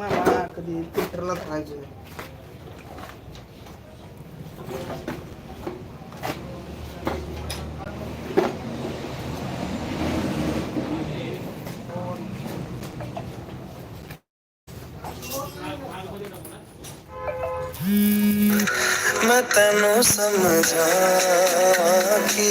मामा कधी थिएटरला जायचं मैं समझा कि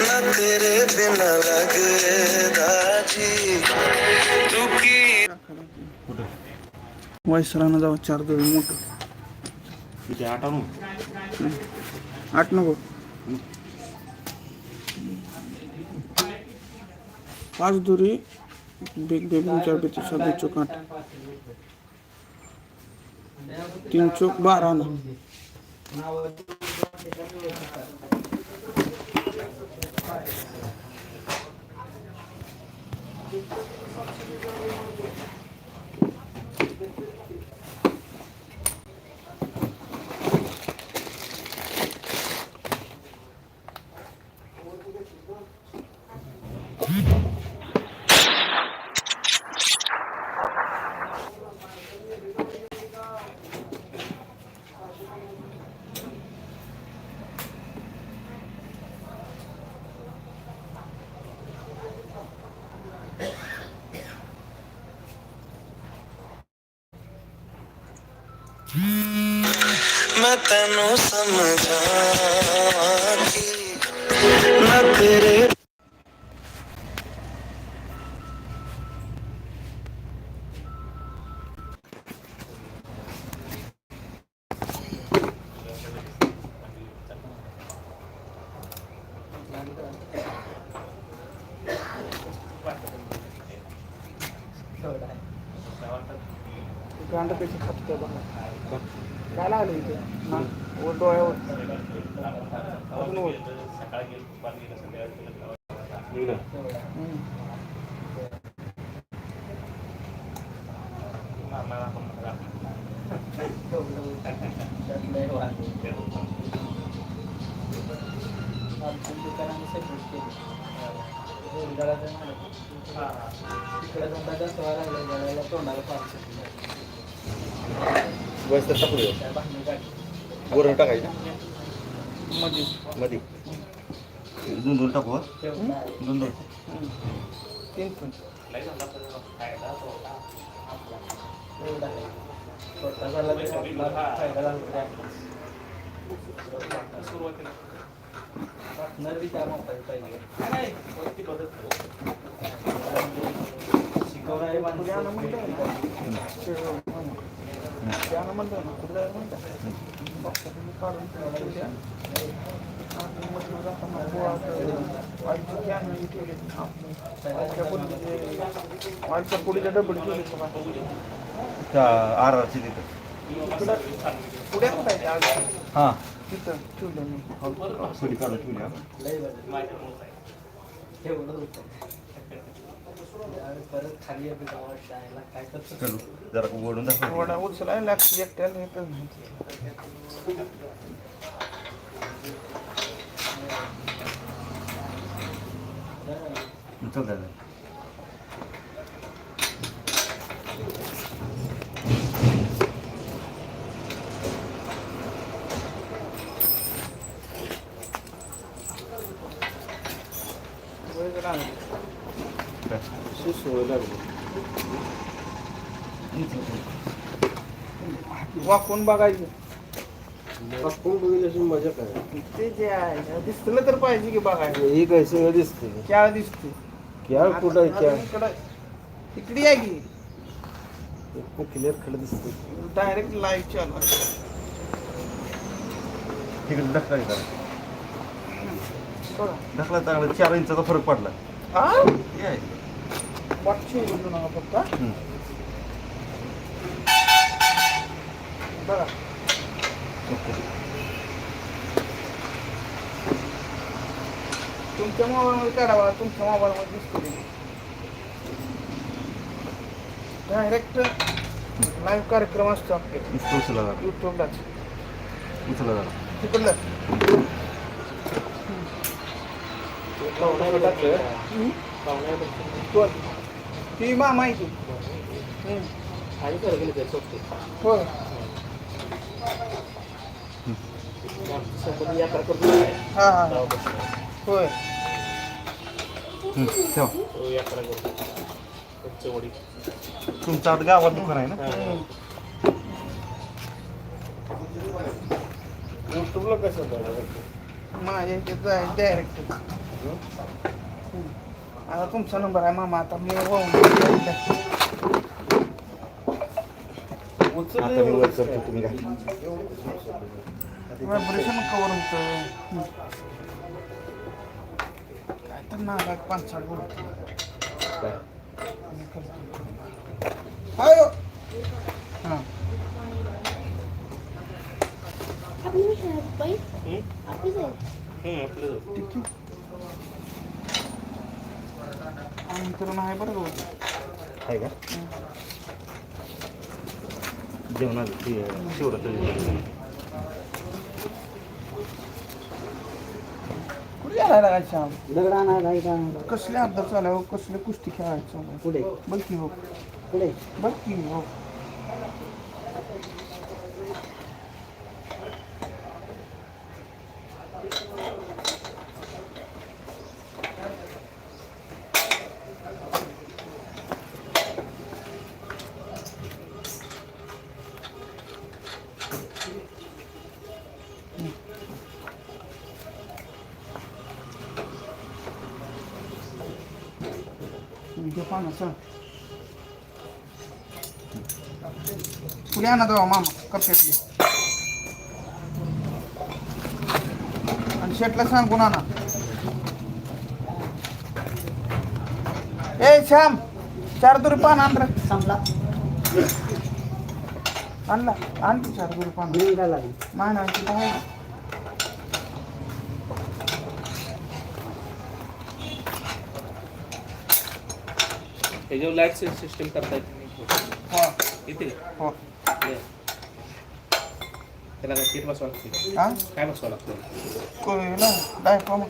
ना तेरे बिना लगदा जी। तू वैसरानं जाऊ चार दोन मोठं किती आठ आठ नको पाच दुरी बिग बेबी चार बेतीस दो चौक आठ तीन चौक बारा ना ਮੈਂ ਤੈਨੂੰ ਸਮਝਾਂ ਕਿ ਨਾ ਤੇਰੇ गांड त्याची खपते बघा काय लागलं इथे ना वर डोळ्यावर अजून वर हम्म. बस तर टाकू गोरण टाकायचं मध्ये मध्ये दोन दोन टाकू दोन दोन तीन पण ना. त्यानं म्हणलं ना, कुठं जायचं म्हणलं? काढून ठेवलं त्या. आणि म्हटलं जाताना गोळा करायला. ऑइलची कॅन ही ठेवली. आपली ऑइलच्या पुडीचे- ऑइलच्या पुडीच्या डबल आर आरची तिथं पुढं कुठं आहे आज? हां तिथं ठेवलं मी पुढे काढून ठेवली हा. करू जरा ओढून दाखव. वडा उचलाय लागते एकट्याला येतच नाही. चल दादा. वय आहे. काय? वाकून बघायचं मजा काय ते जे आहे दिसलं तर पाहिजे की बघायला ही काय सगळं दिसते क्या दिसते क्या कुठं आहे क्या इकडं आहे की क्लिअर खडं दिसते डायरेक्ट लाईव्ह चालू तिकडे ढकला ढकला चांगला चार इंचाचा फरक पडला वाटची उघडू नका फक्त. बघा. तुमच्या मोबाईलमध्ये काढावा तुमच्या मोबाईलमध्ये दिसतो ते डायरेक्ट लाईव्ह कार्यक्रम असतो आपले उचला जरा युट्यूबलाच उचला जरा तिकडलं हम्म? कोण ती मामा आहे ती हम्म. आणि खरं गेलं ते सोपते. होय. यात्रा करतो काय हा हा. गावापासून. होय ठेवा. तो यात्रा करतो पंचवडी तुमचं आता गावात दुकान आहे ना? हां. युट्यूबला कसं बघायचं? माझ्या इथे डायरेक्ट आता तुमचा नंबर आहे मामा आता मी वाहून आता मी वर करतो तुम्ही घ्या व्हायब्रेशन कवर होतं काय तर नाग पाच बोलतो हाय हां आपली मिशन आहे बाई हं? आपलीच आहे हं, ठीक आहे बरं का आहे का? जेवणात ते शिवरात्र कुठे श्याम दगड आणा नाही का कसले अभ्यास चालू आहे, कसले कुस्ती खेळायचं? चालू आहे? पुढे बघ की हो. पुढे बघ की हो. घे पाना चल पुढे आणा जावा मामा कप्प्यातली आणि शेटला सांगून आणा ए श्याम चार दुरी पान आण रे संपला आणला आण तू चार दुरी पान निघायला लागली नाही नाही तिथं आहे त्याच्यावर लाइट सिस्टीम करता येते हो. येते हो. त्याला काय किट बसवा लागते? हा? काय बसवा लागतं? कोयला डाय फॉर्म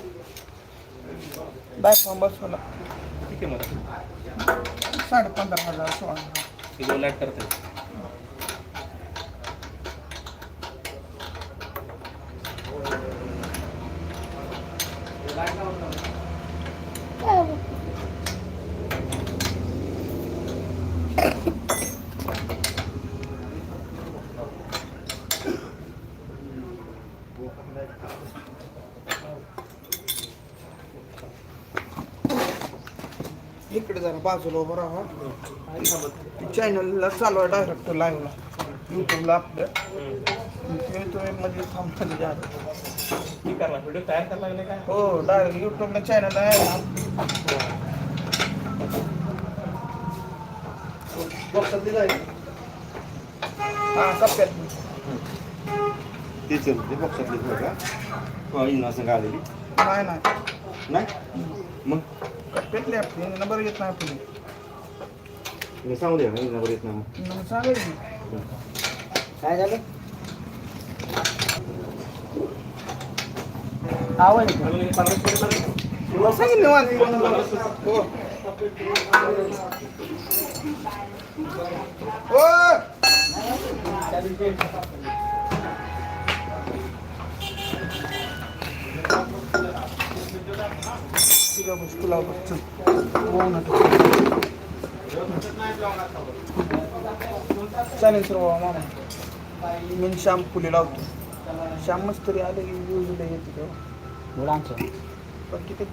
डाय फॉर्म बसवला किती मला साडे पंधरा हजार सोळा. त्याच्यावर लाइट करता येते इकडे जरा बाजूला उभं राहा. चॅनलला चालू आहे डायरेक्ट लाईव्हला युट्यूबला आपल्या. ते तुम्ही मध्ये थांबता जा ठीक आहे व्हिडिओ तयार करायला लागले काय? हो डायरेक्ट युट्यूबला चॅनल आहे हा कप्प्यात ते चल ते बक्षातले का? आलेली नाही नाही. नाही? मग? कप्प्यातली आपली नंबर येत नाही आपली मी सांगू द्या ना इनावर येत नाही नंबर तुला हो चालेल सर बाबा मामा. मी श्याम फुले लावतो. श्याम मस्त तरी आले की यूजला येते तेव्हा मुलांचं पण किती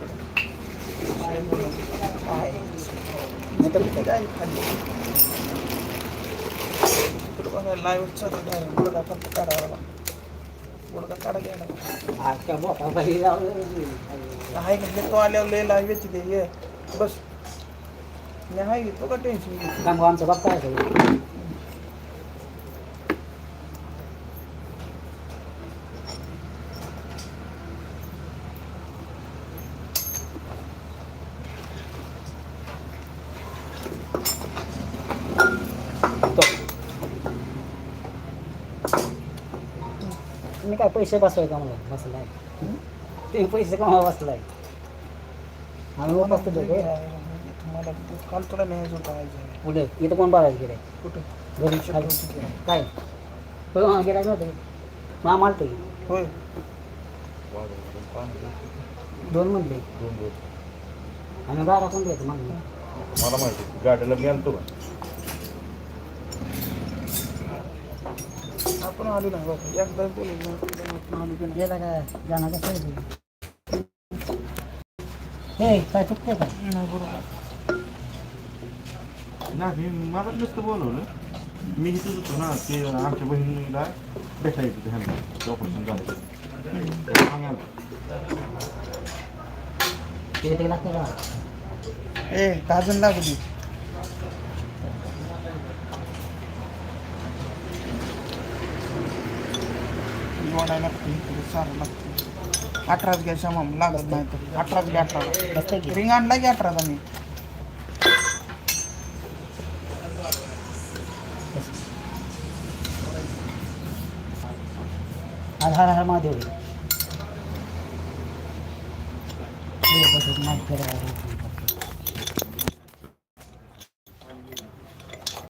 किती काय खाली. तुला बघा लाईव्ह चालू आहे फक्त काढावा गुडगा काढा घ्यायला. का? तो आल्यावर लय ते. ये बस. मी आहे का टेन्शन गंगवानचं बाप काय काय पैसे बसवाय का मला बसलाय. तुम्ही पैसे कमा बसलाय? आम्ही उपास दोघे मला मला तू काल तुला पुढे इथं कोण बघायला गेले कुठं? घरी काय? हो हां गिरायक नव्हतं मा मालतो होय. दोन म्हणले. दोन दोन आणि बारा कोण द्यायचं म्हणलं मला माहिती गाडीला मी आणतो का? आपण आलो ना बघा एकदा बोलू नाही. गेला का? जाणार कसं? हे काय चुकते का? नाही बरोबर. नाही मी मला नुसतं बोलवलं. मी इथंच होतो ना ते आमच्या बहिणीला भेटायचं ह्यांना. ऑपरेशन झालं. सांगायला ते लागते का? ए गाजन लागली. जोडायला लागते इकडे सारं लागते अठराच घ्या क्षमा लागत नाही तर. अठराच घ्या अठरा रिंग आणला की अठराचा आज हर हर महादेव.